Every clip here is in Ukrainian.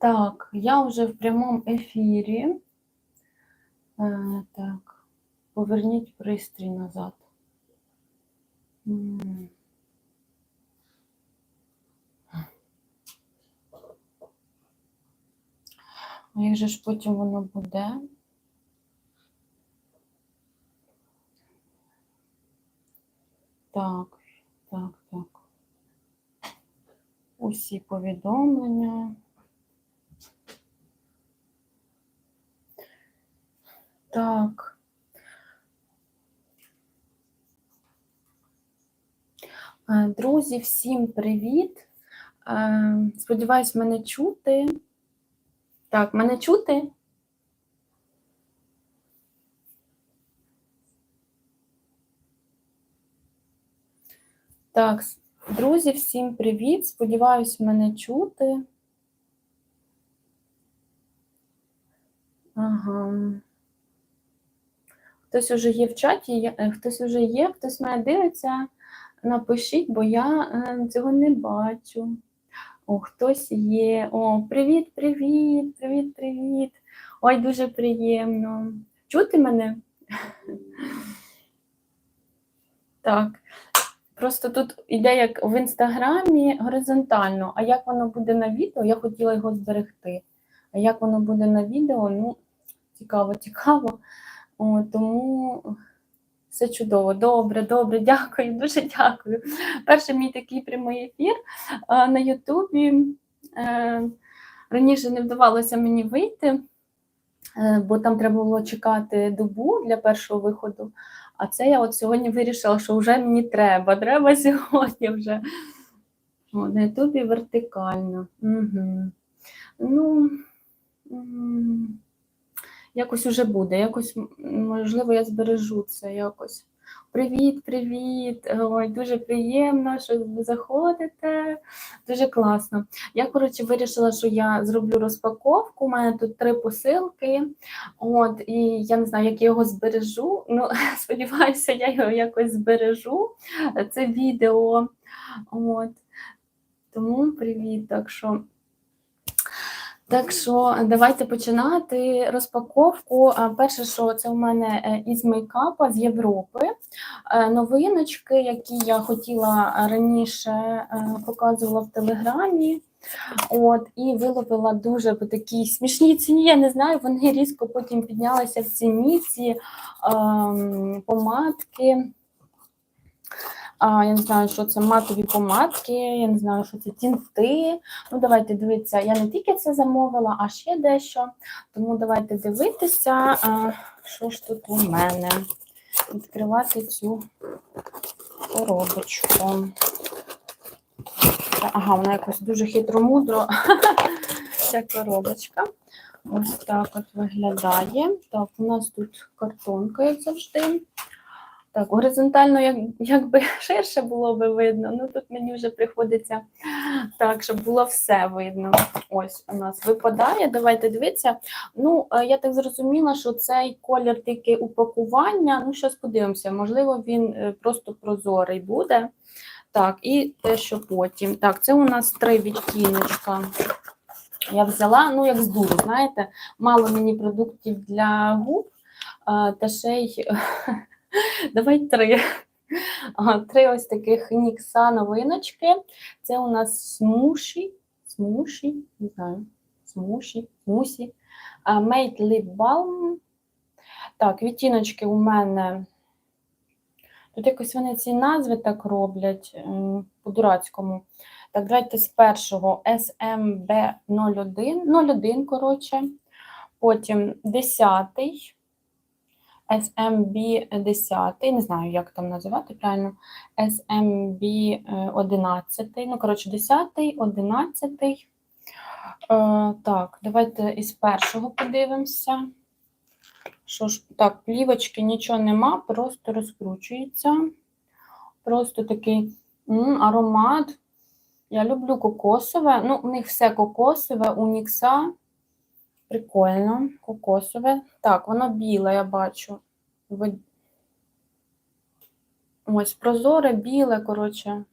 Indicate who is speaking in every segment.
Speaker 1: Так, я вже в прямому ефірі. Е, так, поверніть пристрій назад. А як же ж потім воно буде? Так, так, так. Усі повідомлення. Так. Е, Друзі, всім привіт. Е, Сподіваюсь, мене чути. Так, мене чути? Так, друзі, всім привіт. Сподіваюсь, мене чути. Ага. Хтось уже є в чаті, е, хтось уже є, хтось мене дивиться. Напишіть, бо я е, цього не бачу. О, хтось є. О, привіт, привіт, привіт, привіт. Ой, дуже приємно. Чути мене? Так. Просто тут іде як в інстаграмі горизонтально, а як воно буде на відео, я хотіла його зберегти. А як воно буде на відео, ну, цікаво, цікаво. Тому все чудово. Добре, добре, дякую, дуже дякую. Перший мій такий прямий ефір на Ютубі. Е, Раніше не вдавалося мені вийти, е, бо там треба було чекати добу для першого виходу. А це я от сьогодні вирішила, що вже мені треба. Треба сьогодні вже. О, на Ютубі вертикально. Угу. Ну, якось уже буде. Якось, можливо, я збережу це якось. Привіт, привіт! Ой, дуже приємно, що ви заходите. Дуже класно. Я, коротше, вирішила, що я зроблю розпаковку. У мене тут три посилки. От, і я не знаю, як я його збережу. Ну, сподіваюся, я його якось збережу. Це відео. От. Тому привіт. Так що. Так що давайте починати розпаковку. Перше, що це у мене е, із мейкапа з Європи. Е, Новиночки, які я хотіла раніше е, показувала в Телеграмі. От, і виловила дуже по такій смішній ціні. Я не знаю, вони різко потім піднялися в ціні ці ем, помадки. Я не знаю, що це матові помадки, я не знаю, що це тінти. Ну, давайте дивитися. Я не тільки це замовила, а ще дещо. Тому давайте дивитися, що ж тут у мене. Відкривати цю коробочку. Ага, вона якось дуже хитромудро. Ця коробочка. Ось так от виглядає. Так, у нас тут картонка, як завжди. Так, горизонтально, як, якби ширше було би видно, ну тут мені вже приходиться так, щоб було все видно. Ось у нас випадає. Давайте дивитися. Ну, е, я так зрозуміла, що цей колір тільки упакування. Ну, зараз подивимося, можливо, він е, просто прозорий буде. Так, і те, що потім. Так, це у нас три відтіночка. Я взяла, ну, як з дуру, знаєте, мало мені продуктів для губ, та ще й Давай три. Три ось таких Нікса новиночки. Це у нас смуші, смуші, не знаю, смуші, мусі. Made Lip Balm. Так, відтіночки у мене. Тут якось вони ці назви так роблять по-дурацькому. Так, давайте з першого smb 01 01, коротше. Потім десятий. SMB10, ем не знаю, як там називати правильно, SMB11, ем ну, коротше, 10, 11. Е, так, давайте із першого подивимося. Що ж, так, плівочки нічого нема, просто розкручується. Просто такий м, аромат. Я люблю кокосове. Ну, у них все кокосове, унікса. Прикольно, кокосове. Так, воно біле, я бачу. Ось, прозоре, біле, коротше.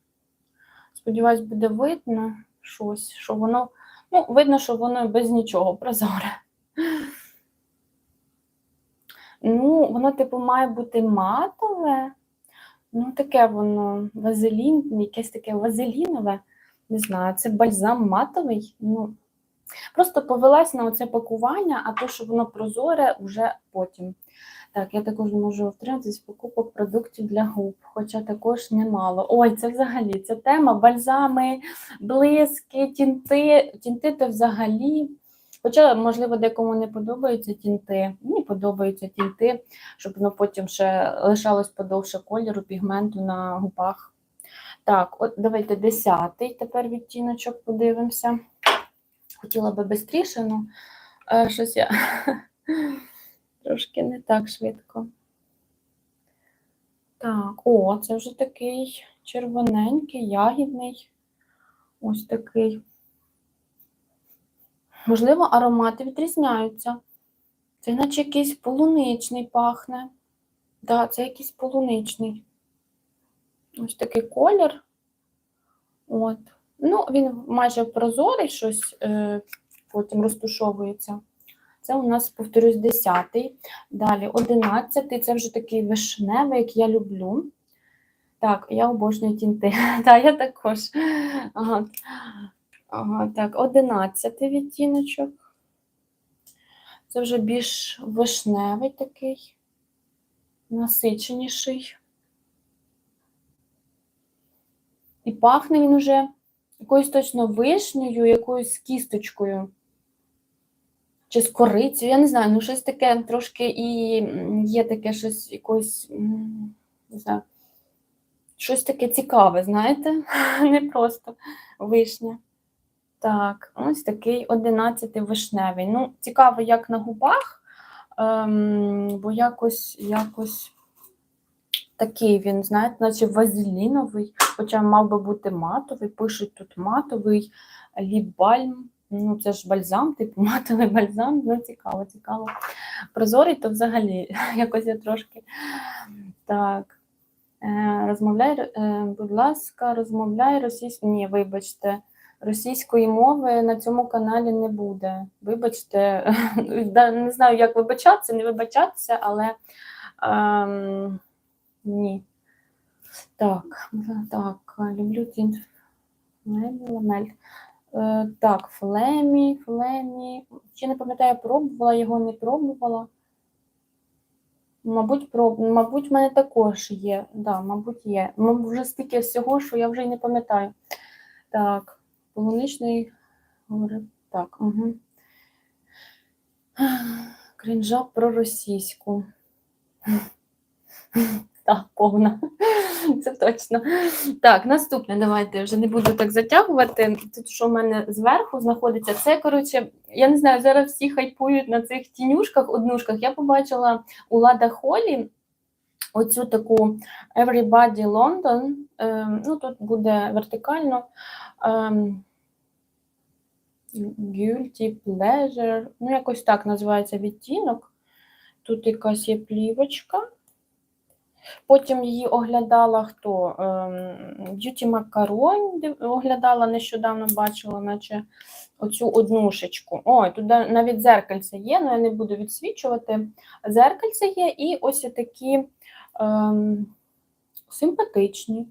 Speaker 1: Сподіваюсь, буде видно щось, що воно Ну, видно, що воно без нічого прозоре. Ну, воно, типу, має бути матове. Ну, таке воно вазелін, якесь таке вазелінове. Не знаю, це бальзам матовий. Ну, просто повелась на оце пакування, а то, що воно прозоре, вже потім. Так, я також можу втриматися з покупок продуктів для губ, хоча також немало. Ой, це взагалі ця тема бальзами, блиски, тінти. Тінти то взагалі. Хоча, можливо, декому не подобаються тінти. Мені подобаються тінти, щоб воно потім ще лишалось подовше кольору, пігменту на губах. Так, от давайте десятий тепер відтіночок подивимося. Хотіла би швидше, але щось я трошки не так швидко. Так, о, це вже такий червоненький, ягідний. Ось такий. Можливо, аромати відрізняються. Це наче якийсь полуничний пахне. Так, да, це якийсь полуничний. Ось такий колір. От. Ну, він майже прозорий, щось е, потім розтушовується. Це у нас, повторюсь, 10-й. Далі 11-й, це вже такий вишневий, як я люблю. Так, я обожнюю тінти. Так, я також. Так, 11 відтіночок. Це вже більш вишневий такий, насиченіший. І пахне він уже якоюсь точно вишнею, якоюсь кісточкою. Чи з корицею, я не знаю, ну щось таке трошки і є таке щось якось, не знаю, щось таке цікаве, знаєте? Не просто вишня. Так, ось такий 11 вишневий. Ну, цікаво, як на губах, ем, бо якось, якось такий він, знаєте, наче вазеліновий, хоча мав би бути матовий. Пишуть тут матовий ліп-бальм. Ну, це ж бальзам, типу матовий бальзам. Ну, цікаво, цікаво. Прозорий, то взагалі якось я трошки так. Е, розмовляй, е, будь ласка, розмовляй російською. Ні, вибачте. Російської мови на цьому каналі не буде. Вибачте, не знаю, як вибачатися, не вибачатися, але ем, ні. Так, так, люблю тінт. Ламель. Е, так, флемі, флемі. Ще не пам'ятаю, пробувала його, не пробувала. Мабуть, проб... мабуть, в мене також є. Да, мабуть, є. Мабуть, вже стільки всього, що я вже й не пам'ятаю. Так. Полуничний. Так, угу. Кринжа про російську. Так, повна. Це точно. Так, наступне, давайте вже не буду так затягувати. Тут, що в мене зверху знаходиться, це, коротше, я не знаю, зараз всі хайпують на цих тінюшках, однушках. Я побачила у Лада Холі оцю таку Everybody London. Ем, ну, тут буде вертикально. Ем, Guilty Pleasure. Ну, якось так називається відтінок. Тут якась є плівочка. Потім її оглядала хто? Ем, Beauty Macaron оглядала, нещодавно бачила, наче оцю однушечку. Ой, тут навіть зеркальце є, але я не буду відсвічувати. Зеркальце є, і ось такі ем, симпатичні.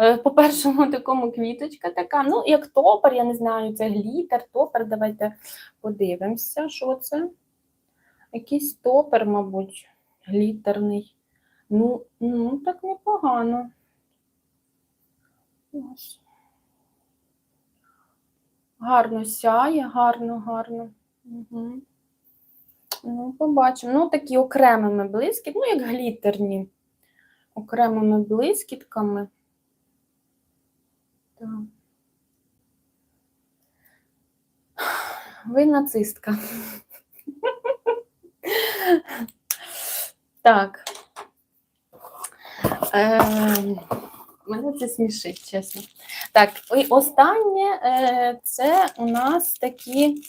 Speaker 1: Е, По першому такому квіточка така. Ну, як топер, я не знаю, це глітер, топер. Давайте подивимося, що це. Якийсь топер, мабуть, глітерний. Ну, ну так непогано. Гарно сяє, гарно, гарно. Угу. Ну, побачимо. Ну, такі окремими блискіт, ну, як глітерні, окремими блискітками. Так. Ви нацистка. Так. Ем, Мене це смішить, чесно. Так, і останнє е, це у нас такі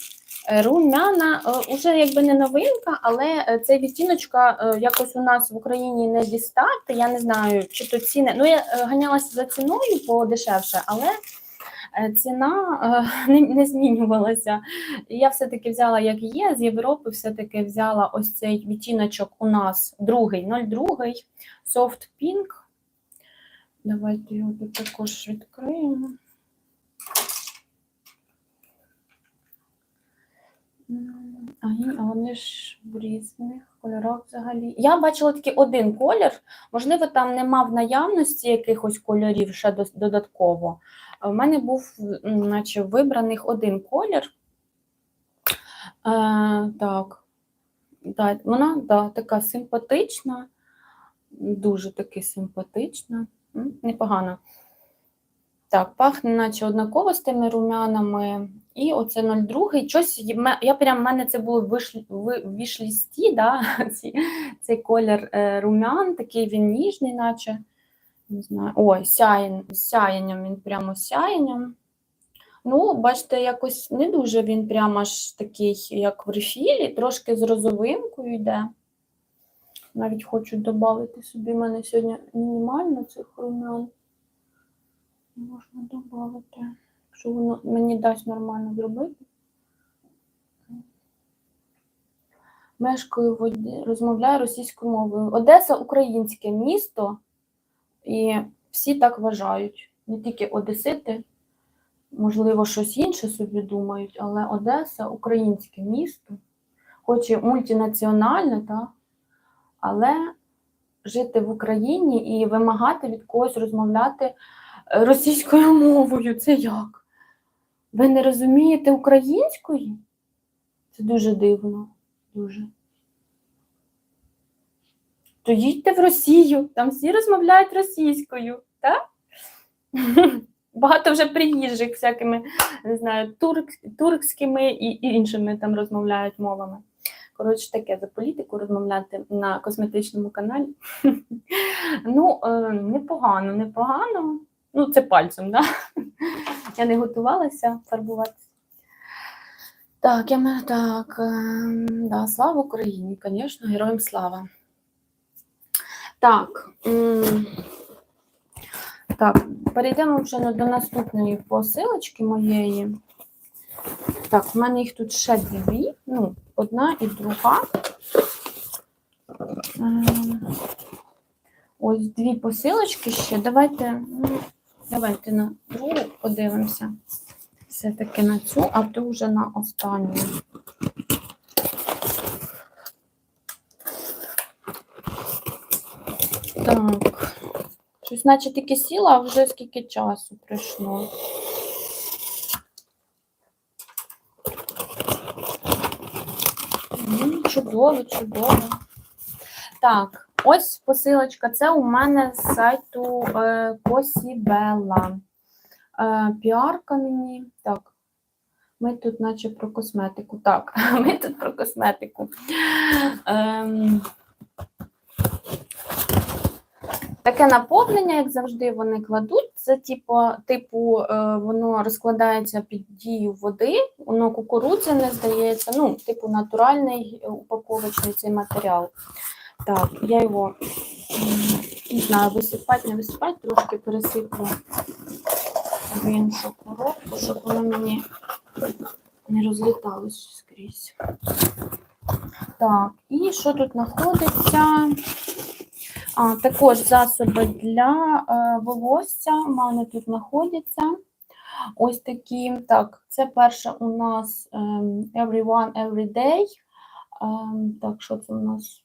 Speaker 1: е, румяна, е, уже якби не новинка, але це відтіночка якось у нас в Україні не дістати. Я не знаю, чи то ціни. Ну, я ганялася за ціною подешевше, але Ціна е, не, не змінювалася. Я все-таки взяла, як є, з Європи все-таки взяла ось цей відтіночок у нас другий, 02, Soft Pink. Давайте його тут також відкриємо. А, вони ж в різних кольорах взагалі. Я бачила тільки один колір. Можливо, там нема в наявності якихось кольорів ще додатково. В мене був наче вибраних один колір. Е, так. Да, вона да, така симпатична, дуже таки симпатична, непогана. Так, пахне, наче однаково з тими румянами. І оце 02. Щось я прям в мене це було в вішлісті, да? цей колір е, румян, такий він ніжний, наче. Не знаю. Ой, сяєн, сяєнням, він прямо сяєнням. Ну, бачите, якось не дуже він прямо аж такий, як в рефілі, трошки з розовинкою йде. Навіть хочу додати собі, в мене сьогодні мінімально цих румян. Можна додати, якщо воно мені дасть нормально зробити. Мешкаю в Оді- розмовляю російською мовою. Одеса українське місто, і всі так вважають. Не тільки одесити, можливо, щось інше собі думають, але Одеса українське місто, хоч і мультинаціональне, так? але жити в Україні і вимагати від когось розмовляти е, російською мовою. Це як? Ви не розумієте української? Це дуже дивно. Дуже. То їдьте в Росію, там всі розмовляють російською, так? Багато вже приїжджих всякими, не знаю, турк, туркськими і, і іншими там розмовляють мовами. Коротше, таке за політику розмовляти на косметичному каналі. Ну, е, непогано, непогано. Ну, це пальцем, да? Я не готувалася фарбуватися. Так, я так. е, Да, слава Україні, звісно, героям слава. Так. Так, перейдемо вже до наступної посилочки моєї. Так, в мене їх тут ще дві. Ну, одна і друга. Ем, Ось дві посилочки ще. Давайте, ну, давайте на другу подивимося. Все-таки на цю, а то вже на останню. Так. Щось, наче тільки сіла, а вже скільки часу пройшло. М, Чудово, чудово. Так, ось посилочка. Це у мене з сайту е, Посібела. Е, піарка мені. Так. Ми тут, наче про косметику. Так, ми тут про косметику. Ем, Таке наповнення, як завжди, вони кладуть. Це типу, типу е, воно розкладається під дію води, воно кукурудзяне здається, ну, типу натуральний е, упаковочний цей матеріал. Так, я його не знаю, висипати, не висипати, трошки пересиплю в іншу коробку, щоб воно мені не розліталось скрізь. Так, і що тут знаходиться? А, також засоби для е, волосся у мене тут знаходяться. Ось такі. Так, це перше у нас ем, Everyone Everyday. Ем, так, що це у нас?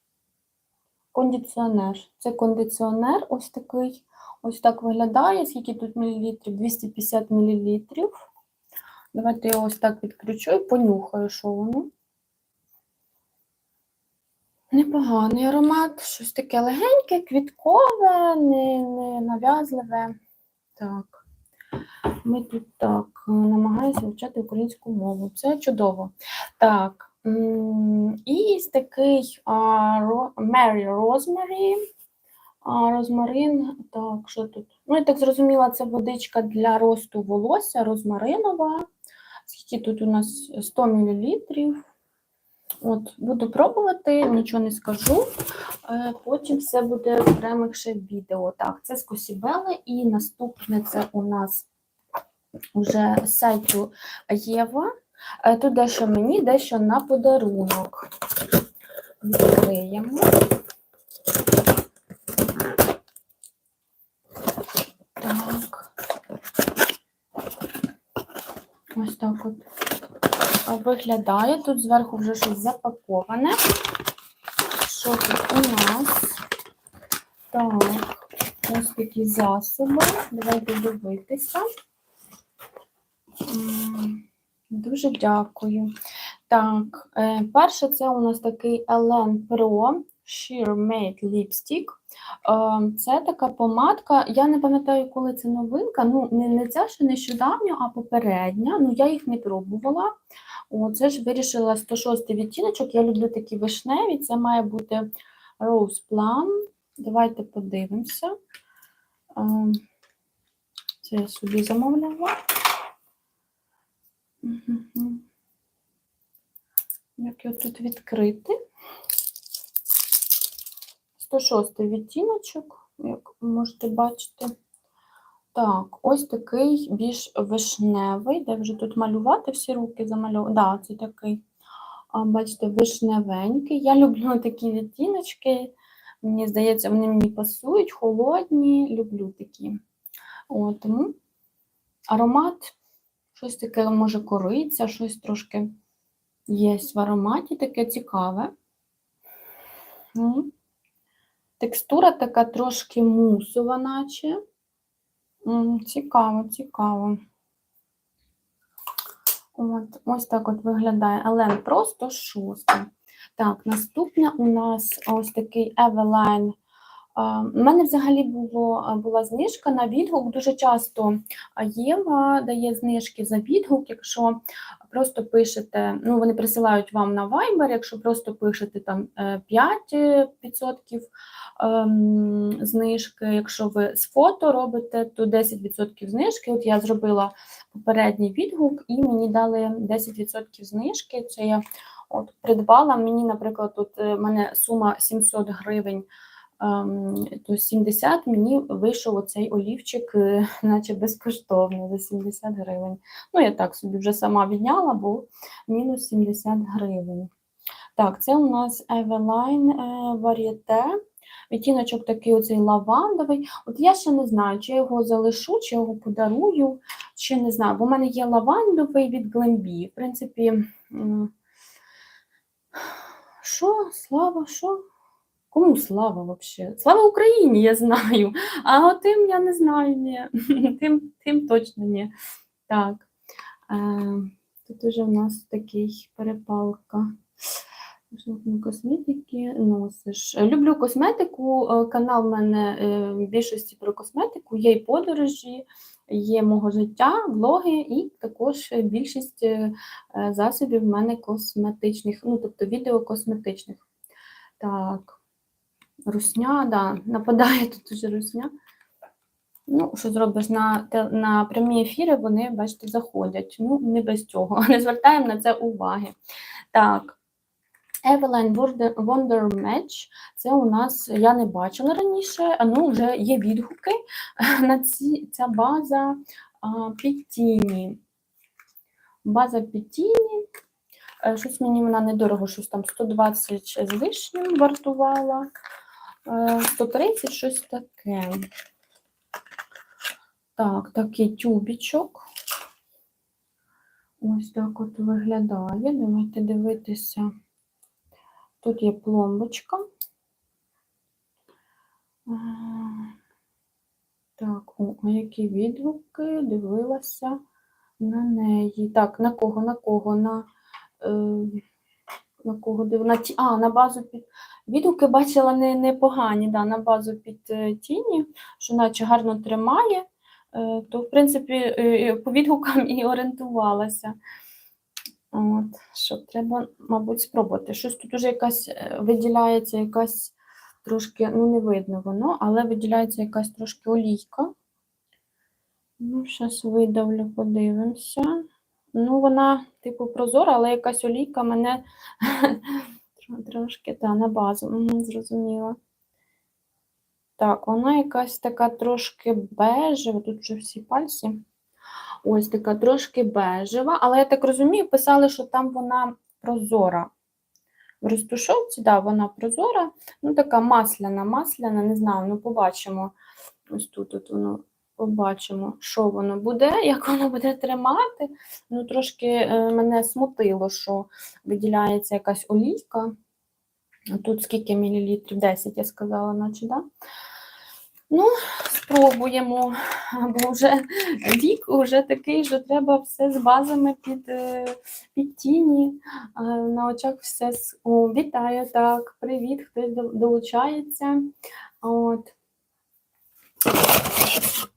Speaker 1: Кондиціонер. Це кондиціонер ось такий. Ось так виглядає. Скільки тут мілілітрів? 250 мілілітрів. Давайте я ось так відключу і понюхаю, що воно. Непоганий аромат, щось таке легеньке, квіткове, не, не нав'язливе. Так. Ми тут так намагаємося вивчати українську мову. Це чудово. Так. І такий а, ро, Mary Rosemary. А, розмарин. Так, що тут? Ну, я так зрозуміла, це водичка для росту волосся, розмаринова. Скільки тут у нас 100 мл. От, буду пробувати, нічого не скажу. Е, Потім все буде окремих ще відео. Так, це з Косібели, і наступне це у нас уже з сайту Єва. Е, Тут дещо мені, дещо на подарунок. Відкриємо. Так. Ось так от виглядає. Тут зверху вже щось запаковане. Що тут у нас? Так, ось такі засоби. Давайте дивитися. Дуже дякую. Так, е, перше, це у нас такий Ellen Pro Sheer Matte Lipstick. Е, Це така помадка. Я не пам'ятаю, коли це новинка. Ну, не, ця ще нещодавньо, а попередня. Ну, я їх не пробувала. О, це ж вирішила 106 відтіночок. Я люблю такі вишневі. Це має бути Rose Plum. Давайте подивимося. Це я собі замовляла. Як його тут відкрити? 106 відтіночок, як можете бачити. Так, ось такий більш вишневий, де вже тут малювати всі руки замальовувати. Да, це такий, бачите, вишневенький. Я люблю такі відтіночки. Мені здається, вони мені пасують, холодні, люблю такі. О, тому аромат, щось таке, може, кориця, щось трошки є в ароматі, таке цікаве. Текстура така трошки мусова, наче. Цікаво, цікаво. От, ось так от виглядає Елен просто шоста. Так, наступне у нас ось такий Eveline. У мене взагалі було, була знижка на відгук. Дуже часто Єва дає знижки за відгук, якщо просто пишете, ну вони присилають вам на Viber, якщо просто пишете там е, 5% ем, знижки, якщо ви з фото робите, то 10% знижки. От я зробила попередній відгук і мені дали 10% знижки. Це я от придбала. Мені, наприклад, тут е, мене сума 700 гривень. Ем, То 70 мені вийшов оцей олівчик, е, наче безкоштовно за 70 гривень. Ну, я так собі вже сама відняла, бо мінус 70 гривень. Так, це у нас Eveline е, Varieté. Відтіночок такий оцей лавандовий. От я ще не знаю, чи його залишу, чи його подарую, чи не знаю. Бо в мене є лавандовий від Glambi. В принципі, що, слава, що? Кому слава взагалі? Слава Україні, я знаю. А тим я не знаю, ні. Тим, тим точно ні. Так. Е, тут уже в нас такий перепалка. Косметики носиш. Люблю косметику. е, Канал в мене е, в більшості про косметику. Є і подорожі, є мого життя, влоги, і також більшість засобів в мене косметичних, ну тобто відео косметичних. Так. Русня, да, нападає тут уже русня. Ну, що зробиш на, на прямі ефіри, вони, бачите, заходять. Ну, не без цього. Не звертаємо на це уваги. Так. Wonder, Wonder Match. Це у нас я не бачила раніше, а ну вже є відгуки на ці, ця база а, Пітіні. База Пітіні. Е, Щось мені вона недорого, щось там 120 з лишнім вартувала. Е, 130 щось таке. Так, такий тюбічок. Ось так от виглядає. Давайте дивитися. Тут є пломбочка. Так, о, які відгуки дивилася на неї. Так, на кого, на кого? На, е, на кого див... на ті... А, на базу під. Відгуки бачила не, непогані, да, на базу під е, тіні, що наче гарно тримає, е, то, в принципі, е, по відгукам і орієнтувалася. От, що треба, мабуть, спробувати. Щось тут уже якась виділяється якась трошки, ну не видно воно, але виділяється якась трошки олійка. Ну, зараз видавлю, подивимося. Ну, вона, типу, прозора, але якась олійка мене трошки та, на базу. Зрозуміла. Так, вона якась така трошки бежева, тут вже всі пальці. Ось така трошки бежева, але я так розумію, писали, що там вона прозора. В розтушовці, да, вона прозора, ну така масляна, масляна, не знаю, ну побачимо. Ось тут от воно побачимо, що воно буде, як воно буде тримати. Ну, трошки е, мене смутило, що виділяється якась олійка. Тут скільки мілілітрів? 10, я сказала, наче, да? Ну, спробуємо, бо вже вік вже такий, що треба все з базами під, е, під тіні, на очах все. О, вітаю, так, привіт, хтось долучається. От.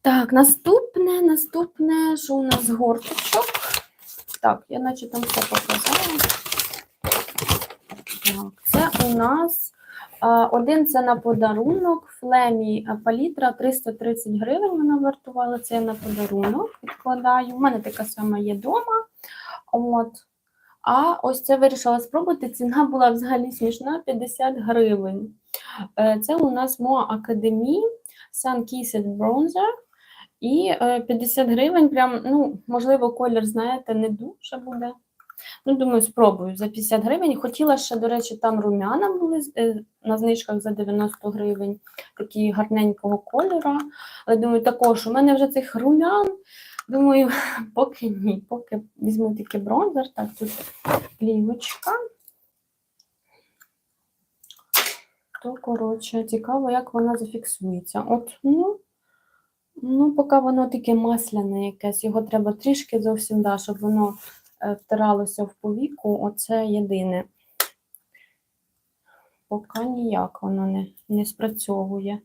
Speaker 1: Так, наступне, наступне, що у нас горточок. Так, я наче там все показала. Так, це у нас один це на подарунок, флемі палітра 330 гривень вона вартувала, це на подарунок відкладаю. У мене така сама є вдома. От. А ось це вирішила спробувати. Ціна була взагалі смішна 50 гривень. Е, Це у нас Моа Академі Sun Kissed Bronzer. І е, 50 гривень, прям, ну, можливо, колір, знаєте, не дуже буде. Ну, думаю, спробую за 50 гривень. Хотіла ще, до речі, там румяна були е, на знижках за 90 гривень, такі гарненького кольору. Але думаю, також у мене вже цих румян. Думаю, поки ні, поки візьму тільки бронзер. Так, тут плівочка. То, коротше, цікаво, як вона зафіксується. От, ну, ну, поки воно таке масляне якесь, його треба трішки зовсім, да, щоб воно е, втиралося в повіку. Оце єдине. Поки ніяк воно не, не спрацьовує.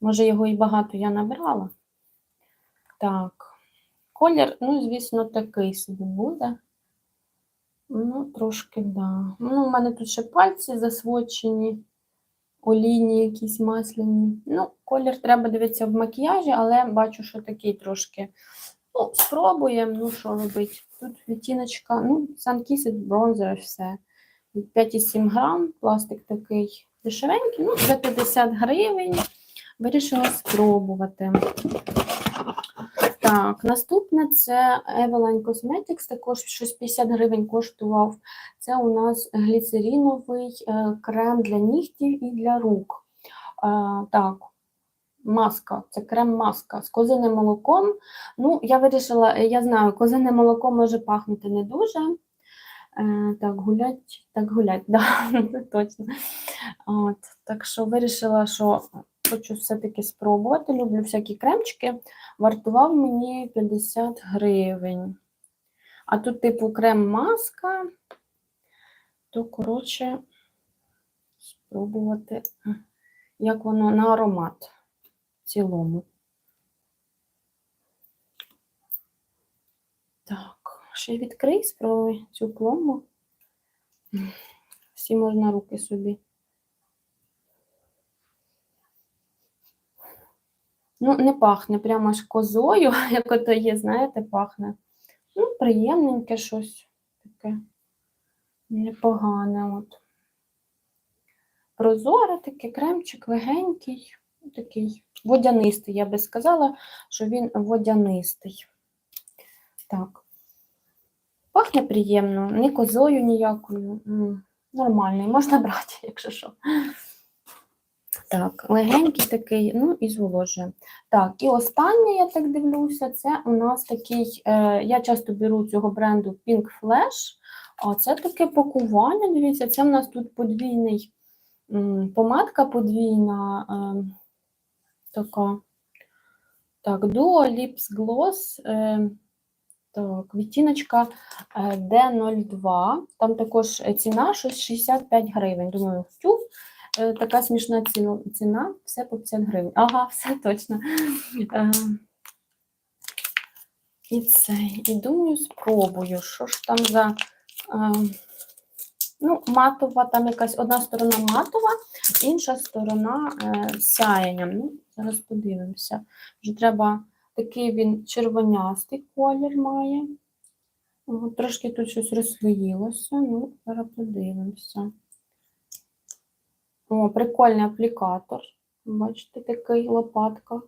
Speaker 1: Може, його і багато я набрала. Так. Колір, ну, звісно, такий собі буде. Ну, трошки, да. Ну, у мене тут ще пальці засвочені, олійні якісь масляні. Ну, колір треба дивитися в макіяжі, але бачу, що такий трошки. Ну, спробуємо, ну що робити. Тут відтіночка, ну, санкісит, бронзер все. 5,7 грам, пластик такий дешевенький, ну, за 50 гривень. Вирішила спробувати. Так, наступне це Eveline Cosmetics, також щось 50 гривень коштував. Це у нас гліцеріновий е, крем для нігтів і для рук. Е, так, маска, це крем-маска з козиним молоком. Ну, я вирішила, е, я знаю, козине молоко може пахнути не дуже. Так, гулять, так гулять, да, точно. От, так що вирішила, що хочу все-таки спробувати. Люблю всякі кремчики. Вартував мені 50 гривень. А тут, типу, крем-маска, то, коротше, спробувати, як воно на аромат в цілому. Так, ще відкрий, спробуй цю пломбу. Всі можна руки собі. Ну, не пахне прямо аж козою, як ото є, знаєте, пахне. Ну, приємненьке щось таке. Непогане. От. Прозоре таке, кремчик легенький, такий водянистий, я би сказала, що він водянистий. Так. Пахне приємно, не козою ніякою. Нормальний, можна брати, якщо що. Так, легенький такий, ну і зволожує. Так, і останнє, я так дивлюся, це у нас такий, е, я часто беру цього бренду Pink Flash, а це таке пакування, дивіться, це в нас тут подвійний, м, помадка подвійна, е, така, так, Duo Lips Gloss, е, так, відтіночка е, D02, там також ціна щось 65 гривень, думаю, тю, Е, така смішна ціна, все по 50 гривень. Ага, все точно. Е, І це. І думаю, спробую, що ж там за. е, Ну, матова, там якась одна сторона матова, інша сторона е, сяєнням. Ну, зараз подивимося. Вже треба такий він червонястий колір має. Трошки тут щось розслоїлося. Ну, зараз подивимося. О, прикольний аплікатор. Бачите, такий лопатка.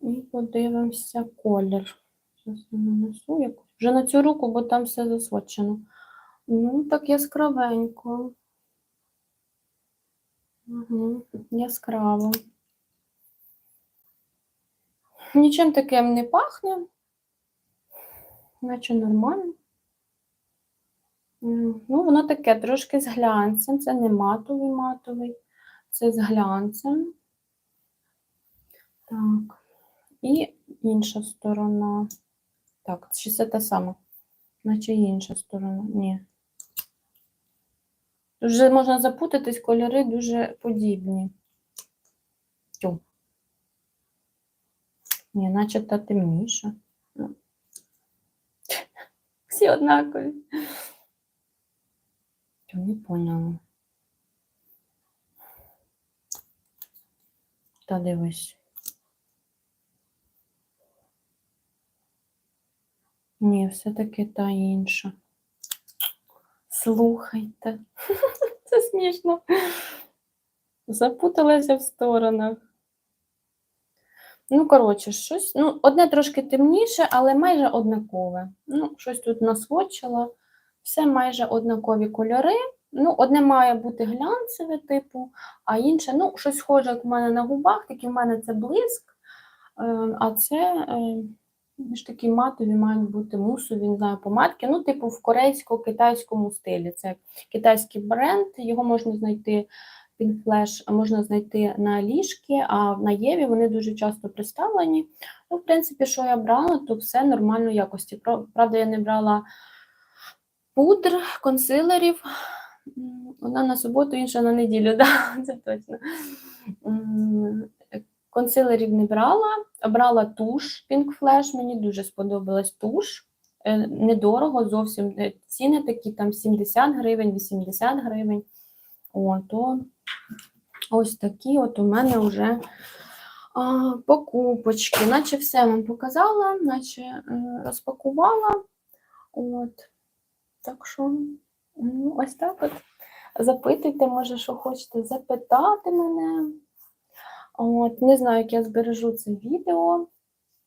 Speaker 1: І подивимося колір. Зараз я нанесу якусь. Вже на цю руку, бо там все засвочено. Ну, так яскравенько. Угу, яскраво. Нічим таким не пахне, наче нормально. Ну, воно таке трошки з глянцем. Це не матовий матовий, це з глянцем. Так. І інша сторона. Так, чи це та сама? Наче інша сторона. Ні. Вже можна запутатись, кольори дуже подібні. Тю. Ні, наче та темніша. Ну. Всі однакові. Не поняла. Та дивись. Ні, все-таки та інша. Слухайте. Це смішно. Запуталася в сторонах. Ну, коротше, щось. Ну, одне трошки темніше, але майже однакове. Ну, щось тут насвочила. Все майже однакові кольори. Ну, одне має бути глянцеве, типу, а інше, ну, щось схоже, як в мене на губах, тільки в мене це блиск, е, а це е, ж такі матові мають бути мусові, не знаю, помадки. Ну, типу, в корейсько-китайському стилі. Це китайський бренд, його можна знайти Pink можна знайти на ліжки, а на Єві вони дуже часто представлені. Ну, в принципі, що я брала, то все нормальної якості. Правда, я не брала пудр, консилерів. Одна на суботу, інша на неділю, да, це точно. Консилерів не брала, брала туш Pink Flash, мені дуже сподобалась туш. Е, Недорого зовсім е, ціни такі там 70 гривень, 80 гривень. О, ось такі от у мене вже а, покупочки. Наче все вам показала, наче е, розпакувала. От. Так що, ну, ось так от. Запитуйте, може, що хочете запитати мене. От, не знаю, як я збережу це відео.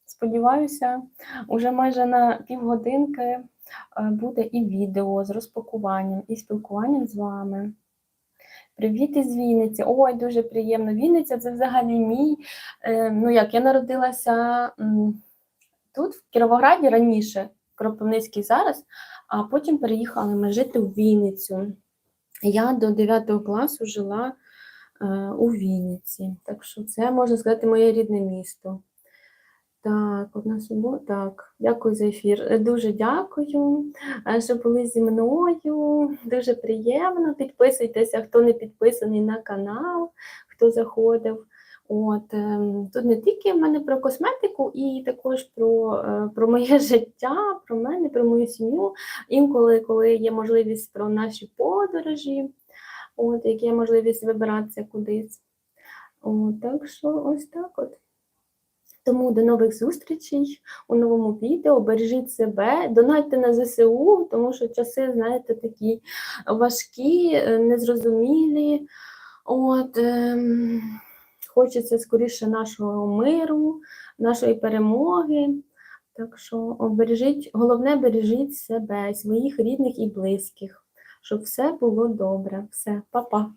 Speaker 1: Сподіваюся, уже майже на півгодинки е, буде і відео з розпакуванням, і спілкуванням з вами. Привіт із Вінниці. Ой, дуже приємно. Вінниця це взагалі мій. Е, ну як, я народилася тут, в Кіровограді раніше, Кропивницький зараз, а потім переїхали ми жити в Вінницю. Я до 9 класу жила е, у Вінниці. Так що це, можна сказати, моє рідне місто. Так, одна субота. Так, дякую за ефір. Е, Дуже дякую, е, що були зі мною. Дуже приємно. Підписуйтеся, хто не підписаний на канал, хто заходив. От, ем, тут не тільки в мене про косметику, і також про, е, про моє життя, про мене, про мою сім'ю. Інколи, коли є можливість про наші подорожі, от, як є можливість вибиратися кудись. От, так що ось так от. Тому до нових зустрічей у новому відео. Бережіть себе, донайте на ЗСУ, тому що часи, знаєте, такі важкі, е, незрозумілі. От, ем, хочеться скоріше нашого миру, нашої перемоги. Так що бережіть, головне, бережіть себе, своїх рідних і близьких, щоб все було добре. Все, па-па.